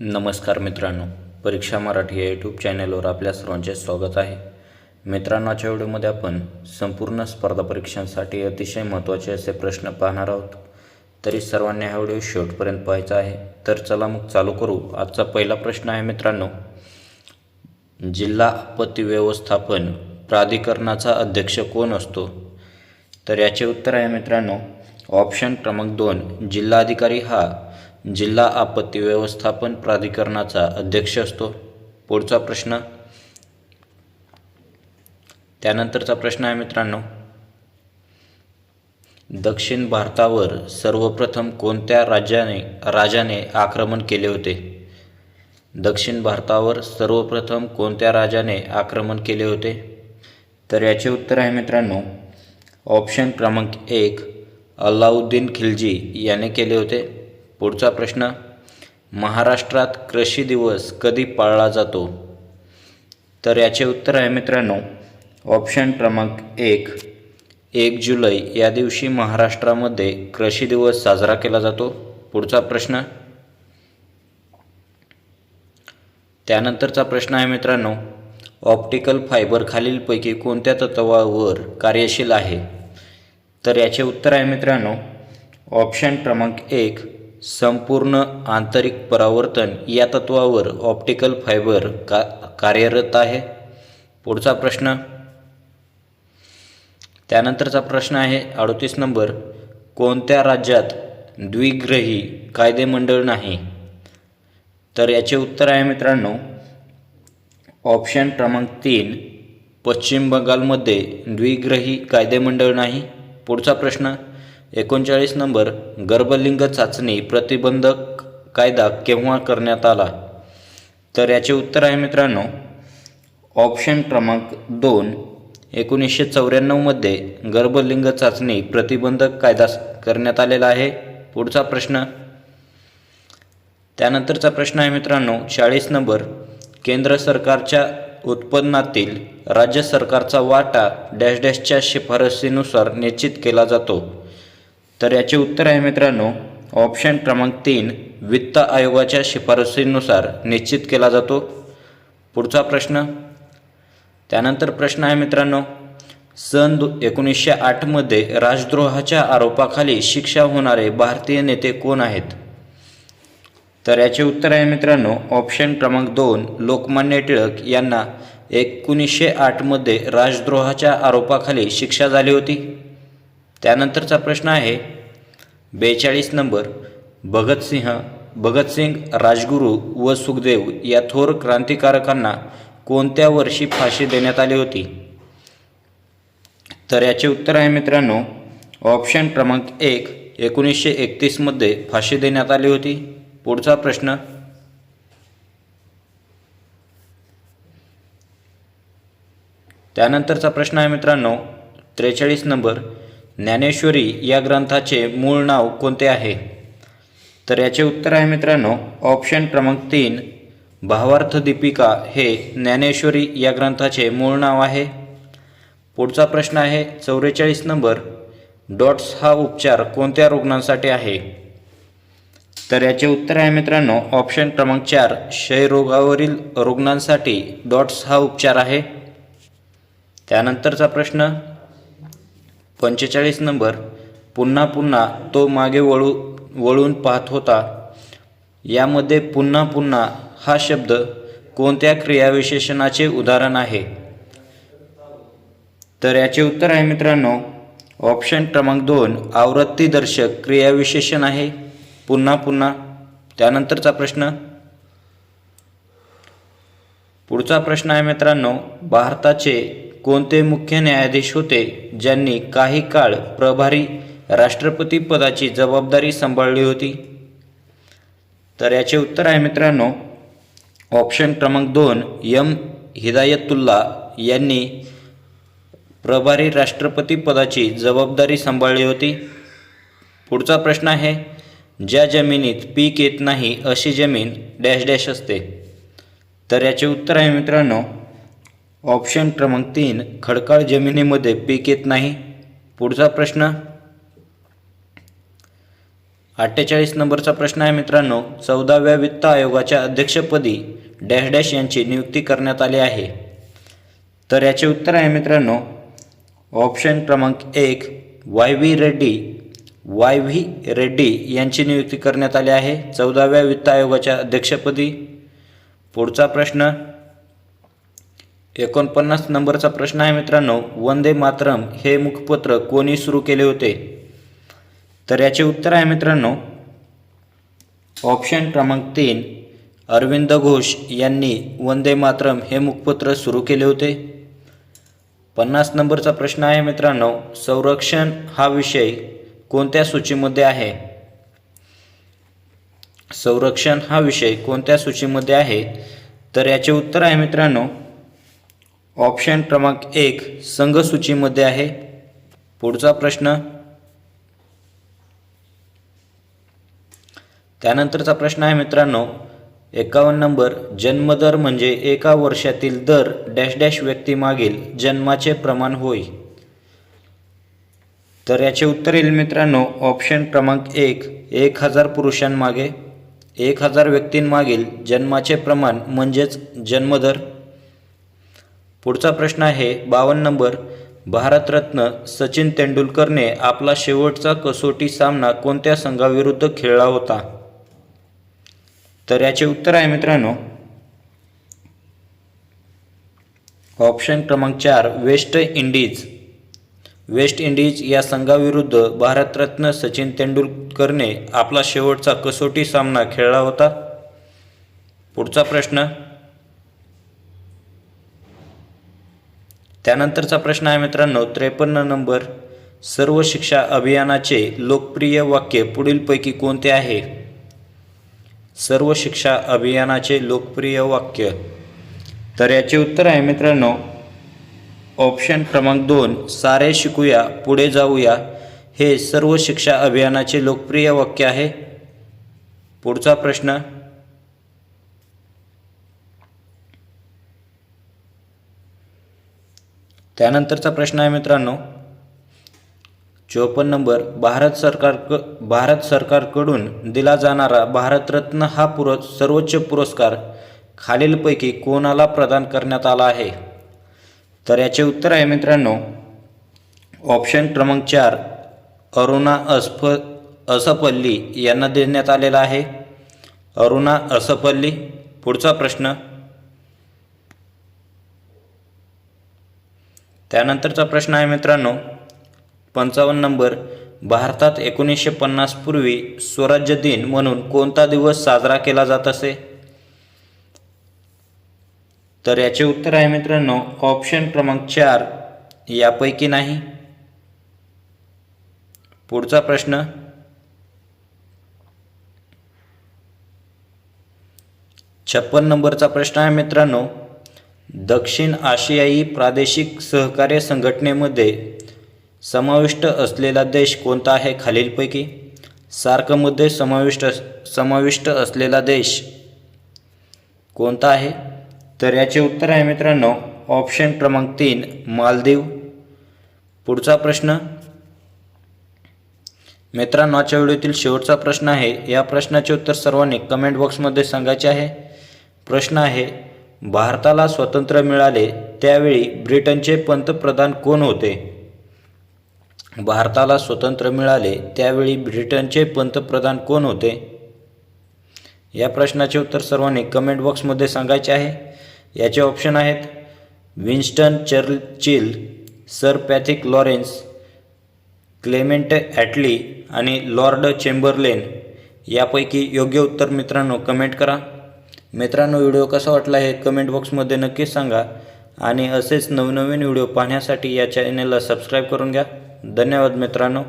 नमस्कार मित्रांनो परीक्षा मराठी या यूट्यूब चॅनलवर आपल्या सर्वांचे स्वागत आहे. मित्रांनो आजच्या व्हिडिओमध्ये आपण संपूर्ण स्पर्धा परीक्षांसाठी अतिशय महत्त्वाचे असे प्रश्न पाहणार आहोत. तरी सर्वांनी हा व्हिडिओ शेवटपर्यंत पाहायचा आहे. तर चला मग चालू करू. आजचा पहिला प्रश्न आहे मित्रांनो जिल्हा आपत्ती व्यवस्थापन प्राधिकरणाचा अध्यक्ष कोण असतो? तर याचे उत्तर आहे मित्रांनो ऑप्शन क्रमांक दोन जिल्हाधिकारी हा जिल्हा आपत्ती व्यवस्थापन प्राधिकरणाचा अध्यक्ष असतो. पुढचा प्रश्न. त्यानंतरचा प्रश्न आहे मित्रांनो. दक्षिण भारतावर सर्वप्रथम कोणत्या राज्याने राजाने आक्रमण केले होते? दक्षिण भारतावर सर्वप्रथम कोणत्या राजाने आक्रमण केले होते? तर याचे उत्तर आहे मित्रांनो. ऑप्शन क्रमांक एक अल्लाउद्दीन खिलजी याने केले होते. पुढचा प्रश्न. महाराष्ट्रात कृषी दिवस कधी पाळला जातो? तर याचे उत्तर आहे मित्रांनो ऑप्शन क्रमांक एक. एक जुलै या दिवशी महाराष्ट्रामध्ये कृषी दिवस साजरा केला जातो. पुढचा प्रश्न. त्यानंतरचा प्रश्न आहे मित्रांनो ऑप्टिकल फायबर खालीलपैकी कोणत्या तत्वावर कार्यशील आहे? तर याचे उत्तर आहे मित्रांनो ऑप्शन क्रमांक एक संपूर्ण आंतरिक परावर्तन या तत्वावर ऑप्टिकल फायबर का कार्यरत आहे. पुढचा प्रश्न. त्यानंतरचा प्रश्न आहे अडतीस नंबर. कोणत्या राज्यात द्विग्रही कायदेमंडळ नाही? तर याचे उत्तर आहे मित्रांनो ऑप्शन क्रमांक तीन पश्चिम बंगालमध्ये द्विग्रही कायदेमंडळ नाही. पुढचा प्रश्न. एकोणचाळीस नंबर गर्भलिंग चाचणी प्रतिबंधक कायदा केव्हा करण्यात आला? तर याचे उत्तर आहे मित्रांनो ऑप्शन क्रमांक दोन एकोणीसशे चौऱ्याण्णवमध्ये गर्भलिंग चाचणी प्रतिबंधक कायदा करण्यात आलेला आहे. पुढचा प्रश्न. त्यानंतरचा प्रश्न आहे मित्रांनो चाळीस नंबर केंद्र सरकारच्या उत्पन्नातील राज्य सरकारचा वाटा डॅश डॅशच्या शिफारसीनुसार निश्चित केला जातो. तर याचे उत्तर आहे मित्रांनो ऑप्शन क्रमांक तीन वित्त आयोगाच्या शिफारसीनुसार निश्चित केला जातो. पुढचा प्रश्न. त्यानंतर प्रश्न आहे मित्रांनो सन दो एकोणीसशे आठमध्ये राजद्रोहाच्या आरोपाखाली शिक्षा होणारे भारतीय नेते कोण आहेत? तर याचे उत्तर आहे मित्रांनो ऑप्शन क्रमांक दोन लोकमान्य टिळक यांना एकोणीसशे आठमध्ये राजद्रोहाच्या आरोपाखाली शिक्षा झाली होती. त्यानंतरचा प्रश्न आहे बेचाळीस नंबर भगतसिंह भगतसिंग राजगुरू व सुखदेव या थोर क्रांतिकारकांना कोणत्या वर्षी फाशी देण्यात आली होती? तर याचे उत्तर आहे मित्रांनो ऑप्शन क्रमांक एक एकोणीसशे एकतीसमध्ये फाशी देण्यात आली होती. पुढचा प्रश्न त्यानंतरचा प्रश्न आहे मित्रांनो त्रेचाळीस नंबर ज्ञानेश्वरी या ग्रंथाचे मूळ नाव कोणते आहे? तर याचे उत्तर आहे मित्रांनो ऑप्शन क्रमांक तीन भावार्थ दीपिका हे ज्ञानेश्वरी या ग्रंथाचे मूळ नाव आहे. पुढचा प्रश्न आहे चौवेचाळीस नंबर डॉट्स हा उपचार कोणत्या रुग्णांसाठी आहे? तर याचे उत्तर आहे मित्रांनो ऑप्शन क्रमांक चार क्षयरोगावरील रुग्णांसाठी डॉट्स हा उपचार आहे. त्यानंतरचा प्रश्न पंचेचाळीस नंबर. पुन्हा पुन्हा तो मागे वळू वळून पाहत होता. यामध्ये पुन्हा पुन्हा हा शब्द कोणत्या क्रियाविशेषणाचे उदाहरण आहे? तर याचे उत्तर आहे मित्रांनो ऑप्शन क्रमांक दोन आवृत्तीदर्शक क्रियाविशेषण आहे. पुन्हा पुन्हा त्यानंतरचा प्रश्न. पुढचा प्रश्न आहे मित्रांनो भारताचे कोणते मुख्य न्यायाधीश होते ज्यांनी काही काळ प्रभारी राष्ट्रपती पदाची जबाबदारी सांभाळली होती? तर याचे उत्तर आहे मित्रांनो ऑप्शन क्रमांक दोन यम हिदायतुल्ला यांनी प्रभारी राष्ट्रपती पदाची जबाबदारी सांभाळली होती. पुढचा प्रश्न आहे ज्या जमिनीत पीक येत नाही अशी जमीन डॅश डॅश असते. तर याचे उत्तर आहे मित्रांनो ऑप्शन क्रमांक तीन खडकाळ जमिनीमध्ये पीक येत नाही. पुढचा प्रश्न. अठ्ठेचाळीस नंबरचा प्रश्न आहे मित्रांनो. चौदाव्या वित्त आयोगाच्या अध्यक्षपदी डॅश डॅश यांची नियुक्ती करण्यात आली आहे. तर याचे उत्तर आहे मित्रांनो. ऑप्शन क्रमांक एक Y V Reddy Y V Reddy यांची नियुक्ती करण्यात आली आहे. चौदाव्या वित्त आयोगाच्या अध्यक्षपदी. पुढचा प्रश्न. एकोणपन्नास नंबरचा प्रश्न आहे मित्रांनो वंदे मातरम हे मुखपत्र कोणी सुरू केले होते? तर याचे उत्तर आहे मित्रांनो ऑप्शन क्रमांक तीन अरविंद घोष यांनी वंदे मातरम हे मुखपत्र सुरू केले होते. पन्नास नंबरचा प्रश्न आहे मित्रांनो संरक्षण हा विषय कोणत्या सूचीमध्ये आहे? संरक्षण हा विषय कोणत्या सूचीमध्ये आहे? तर याचे उत्तर आहे मित्रांनो ऑप्शन क्रमांक एक संघसूचीमध्ये आहे. पुढचा प्रश्न. त्यानंतरचा प्रश्न आहे मित्रांनो एकावन्न नंबर जन्मदर म्हणजे एका वर्षातील दर डॅश डॅश व्यक्तीमागील जन्माचे प्रमाण होय. तर याचे उत्तर येईल मित्रांनो ऑप्शन क्रमांक एक एक हजार पुरुषांमागे. एक हजार व्यक्तींमागील जन्माचे प्रमाण म्हणजेच जन्मदर. पुढचा प्रश्न आहे बावन्न नंबर. भारतरत्न सचिन तेंडुलकरने आपला शेवटचा कसोटी सामना कोणत्या संघाविरुद्ध खेळला होता? तर याचे उत्तर आहे मित्रांनो ऑप्शन क्रमांक चार वेस्ट इंडिज. वेस्ट इंडिज या संघाविरुद्ध भारतरत्न सचिन तेंडुलकरने आपला शेवटचा कसोटी सामना खेळला होता. पुढचा प्रश्न त्यानंतरचा प्रश्न आहे मित्रांनो त्रेपन्न नंबर. सर्व शिक्षा अभियानाचे लोकप्रिय वाक्य पुढीलपैकी कोणते आहे? सर्व शिक्षा अभियानाचे लोकप्रिय वाक्य. तर याचे उत्तर आहे मित्रांनो ऑप्शन क्रमांक दोन सारे शिकूया पुढे जाऊया. हे सर्व शिक्षा अभियानाचे लोकप्रिय वाक्य आहे. पुढचा प्रश्न त्यानंतरचा प्रश्न आहे मित्रांनो चोपन्न नंबर भारत सरकार भारत सरकारकडून दिला जाणारा भारतरत्न हा पुर सर्वोच्च पुरस्कार खालीलपैकी कोणाला प्रदान करण्यात आला आहे? तर याचे उत्तर आहे मित्रांनो ऑप्शन क्रमांक चार अरुणा अस्फ असपल्ली यांना देण्यात आलेला आहे. अरुणा असपल्ली पुढचा प्रश्न त्यानंतरचा प्रश्न आहे मित्रांनो. पंचावन्न नंबर. भारतात एकोणीसशे पन्नासपूर्वी स्वराज्य दिन म्हणून कोणता दिवस साजरा केला जात असे? तर याचे उत्तर आहे मित्रांनो ऑप्शन क्रमांक चार यापैकी नाही. पुढचा प्रश्न. छप्पन नंबरचा प्रश्न आहे मित्रांनो दक्षिण आशियाई प्रादेशिक सहकार्य संघटनेमध्ये समाविष्ट असलेला देश कोणता आहे खालीलपैकी? सार्कमध्ये समाविष्ट समाविष्ट असलेला देश कोणता आहे? तर याचे उत्तर आहे मित्रांनो ऑप्शन क्रमांक तीन मालदीव. पुढचा प्रश्न. मित्रांनो आजच्या व्हिडिओतील शेवटचा प्रश्न आहे. या प्रश्नाचे उत्तर सर्वांनी कमेंट बॉक्समध्ये सांगायचे आहे. प्रश्न आहे भारताला स्वातंत्र्य मिळाले त्यावेळी ब्रिटनचे पंतप्रधान कोण होते? भारताला स्वतंत्र मिळाले त्यावेळी ब्रिटनचे पंतप्रधान कोण होते? या प्रश्नाचे उत्तर सर्वांनी कमेंट बॉक्समध्ये सांगायचे आहे. याचे ऑप्शन आहेत Winston Churchill sir Pethick Lawrence Clement Attlee आणि लॉर्ड चेंबरलेन. यापैकी योग्य उत्तर मित्रांनो कमेंट करा. मित्रांनो व्हिडिओ कसा वाटला हे कमेंट बॉक्समध्ये नक्कीच सांगा आणि असेच नवनवीन व्हिडिओ पाहण्यासाठी या चॅनलला सबस्क्राईब करून घ्या. धन्यवाद मित्रांनो.